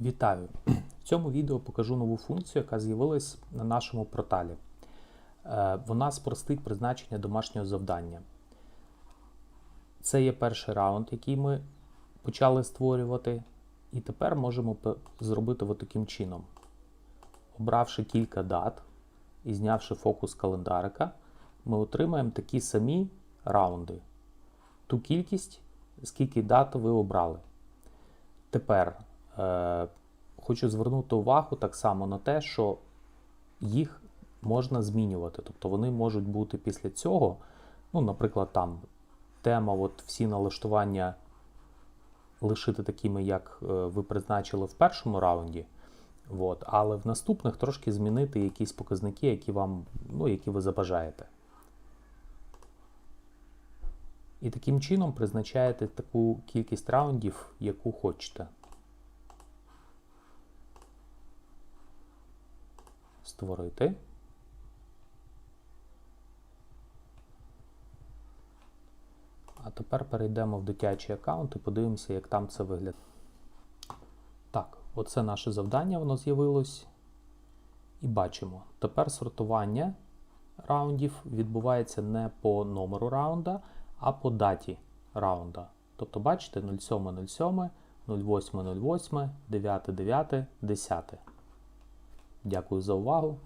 Вітаю! В цьому відео покажу нову функцію, яка з'явилась на нашому порталі. Е, Вона спростить призначення домашнього завдання. Це є перший раунд, який ми почали створювати. І тепер можемо зробити от таким чином. Обравши кілька дат і знявши фокус календарика, ми отримаємо такі самі раунди. Ту кількість, скільки дат ви обрали. Тепер хочу звернути увагу так само на те, що їх можна змінювати. Тобто вони можуть бути після цього, ну, наприклад, там тема, от всі налаштування лишити такими, як е, ви призначили в першому раунді. От, але в наступних трошки змінити якісь показники, які вам, ну, які ви забажаєте. І таким чином призначаєте таку кількість раундів, яку хочете. Створити. А тепер перейдемо в дитячий аккаунт і подивимося, як там це виглядає. Так, оце наше завдання, воно з'явилось. І бачимо. Тепер сортування раундів відбувається не по номеру раунда, а по даті раунда. Тобто, бачите, 07.07, 08.08, 9.9, 10. Дякую за увагу.